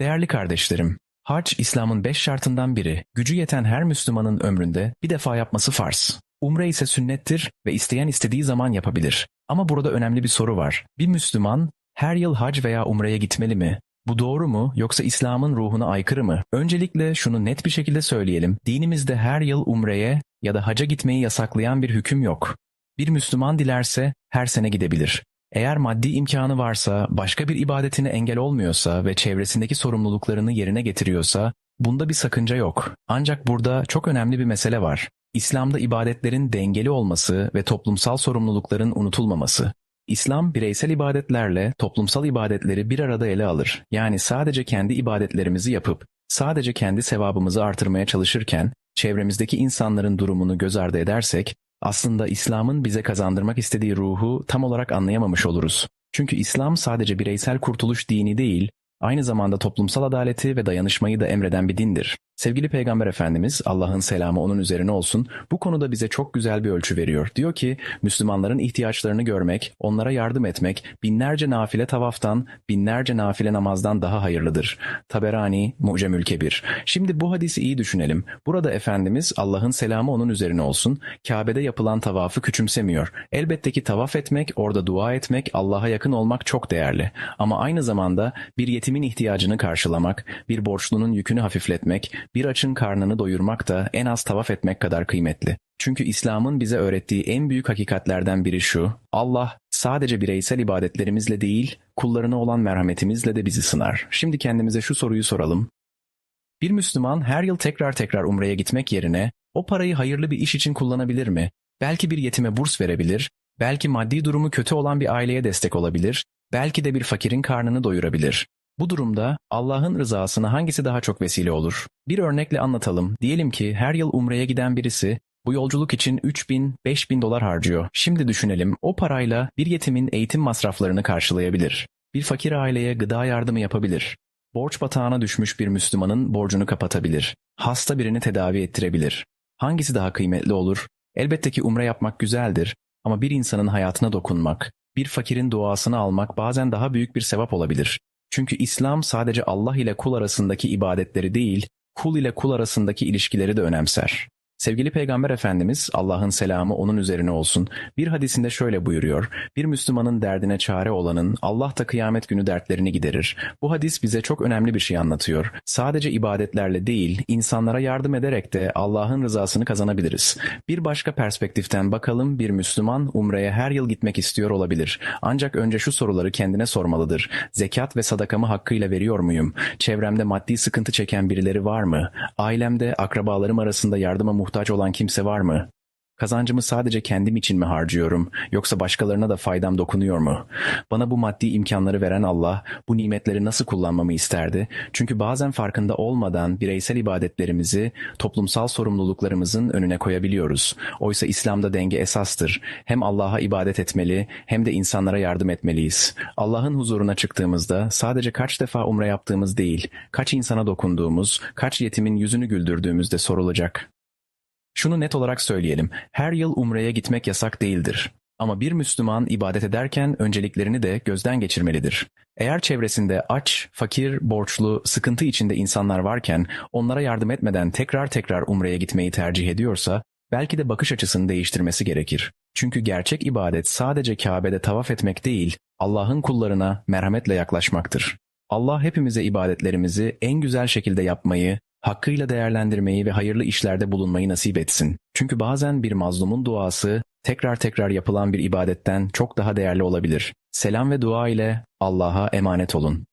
Değerli kardeşlerim, hac İslam'ın beş şartından biri. Gücü yeten her Müslümanın ömründe bir defa yapması farz. Umre ise sünnettir ve isteyen istediği zaman yapabilir. Ama burada önemli bir soru var. Bir Müslüman her yıl hac veya umreye gitmeli mi? Bu doğru mu yoksa İslam'ın ruhuna aykırı mı? Öncelikle şunu net bir şekilde söyleyelim. Dinimizde her yıl umreye ya da haca gitmeyi yasaklayan bir hüküm yok. Bir Müslüman dilerse her sene gidebilir. Eğer maddi imkanı varsa, başka bir ibadetine engel olmuyorsa ve çevresindeki sorumluluklarını yerine getiriyorsa, bunda bir sakınca yok. Ancak burada çok önemli bir mesele var. İslam'da ibadetlerin dengeli olması ve toplumsal sorumlulukların unutulmaması. İslam bireysel ibadetlerle toplumsal ibadetleri bir arada ele alır. Yani sadece kendi ibadetlerimizi yapıp sadece kendi sevabımızı artırmaya çalışırken çevremizdeki insanların durumunu göz ardı edersek aslında İslam'ın bize kazandırmak istediği ruhu tam olarak anlayamamış oluruz. Çünkü İslam sadece bireysel kurtuluş dini değil, aynı zamanda toplumsal adaleti ve dayanışmayı da emreden bir dindir. Sevgili Peygamber Efendimiz, Allah'ın selamı onun üzerine olsun, bu konuda bize çok güzel bir ölçü veriyor. Diyor ki, Müslümanların ihtiyaçlarını görmek, onlara yardım etmek, binlerce nafile tavaftan, binlerce nafile namazdan daha hayırlıdır. Taberani, Mucemül Kebir. Şimdi bu hadisi iyi düşünelim. Burada Efendimiz, Allah'ın selamı onun üzerine olsun, Kabe'de yapılan tavafı küçümsemiyor. Elbette ki tavaf etmek, orada dua etmek, Allah'a yakın olmak çok değerli. Ama aynı zamanda bir yetimin ihtiyacını karşılamak, bir borçlunun yükünü hafifletmek, bir açın karnını doyurmak da en az tavaf etmek kadar kıymetli. Çünkü İslam'ın bize öğrettiği en büyük hakikatlerden biri şu, Allah sadece bireysel ibadetlerimizle değil, kullarına olan merhametimizle de bizi sınar. Şimdi kendimize şu soruyu soralım. Bir Müslüman her yıl tekrar tekrar umreye gitmek yerine o parayı hayırlı bir iş için kullanabilir mi? Belki bir yetime burs verebilir, belki maddi durumu kötü olan bir aileye destek olabilir, belki de bir fakirin karnını doyurabilir. Bu durumda Allah'ın rızasına hangisi daha çok vesile olur? Bir örnekle anlatalım. Diyelim ki her yıl umreye giden birisi bu yolculuk için 3 bin, 5 bin dolar harcıyor. Şimdi düşünelim o parayla bir yetimin eğitim masraflarını karşılayabilir. Bir fakir aileye gıda yardımı yapabilir. Borç batağına düşmüş bir Müslümanın borcunu kapatabilir. Hasta birini tedavi ettirebilir. Hangisi daha kıymetli olur? Elbette ki umre yapmak güzeldir ama bir insanın hayatına dokunmak, bir fakirin duasını almak bazen daha büyük bir sevap olabilir. Çünkü İslam sadece Allah ile kul arasındaki ibadetleri değil, kul ile kul arasındaki ilişkileri de önemser. Sevgili Peygamber Efendimiz, Allah'ın selamı onun üzerine olsun, bir hadisinde şöyle buyuruyor, bir Müslümanın derdine çare olanın Allah da kıyamet günü dertlerini giderir. Bu hadis bize çok önemli bir şey anlatıyor. Sadece ibadetlerle değil, insanlara yardım ederek de Allah'ın rızasını kazanabiliriz. Bir başka perspektiften bakalım, bir Müslüman umreye her yıl gitmek istiyor olabilir. Ancak önce şu soruları kendine sormalıdır. Zekat ve sadakamı hakkıyla veriyor muyum? Çevremde maddi sıkıntı çeken birileri var mı? Ailemde, akrabalarım arasında yardıma muhtaç olan kimse var mı? Kazancımı sadece kendim için mi harcıyorum yoksa başkalarına da faydam dokunuyor mu? Bana bu maddi imkanları veren Allah bu nimetleri nasıl kullanmamı isterdi? Çünkü bazen farkında olmadan bireysel ibadetlerimizi toplumsal sorumluluklarımızın önüne koyabiliyoruz. Oysa İslam'da denge esastır. Hem Allah'a ibadet etmeli hem de insanlara yardım etmeliyiz. Allah'ın huzuruna çıktığımızda sadece kaç defa umre yaptığımız değil, kaç insana dokunduğumuz, kaç yetimin yüzünü güldürdüğümüzde sorulacak. Şunu net olarak söyleyelim. Her yıl umreye gitmek yasak değildir. Ama bir Müslüman ibadet ederken önceliklerini de gözden geçirmelidir. Eğer çevresinde aç, fakir, borçlu, sıkıntı içinde insanlar varken onlara yardım etmeden tekrar tekrar umreye gitmeyi tercih ediyorsa belki de bakış açısını değiştirmesi gerekir. Çünkü gerçek ibadet sadece Kabe'de tavaf etmek değil, Allah'ın kullarına merhametle yaklaşmaktır. Allah hepimize ibadetlerimizi en güzel şekilde yapmayı, hakkıyla değerlendirmeyi ve hayırlı işlerde bulunmayı nasip etsin. Çünkü bazen bir mazlumun duası tekrar tekrar yapılan bir ibadetten çok daha değerli olabilir. Selam ve dua ile Allah'a emanet olun.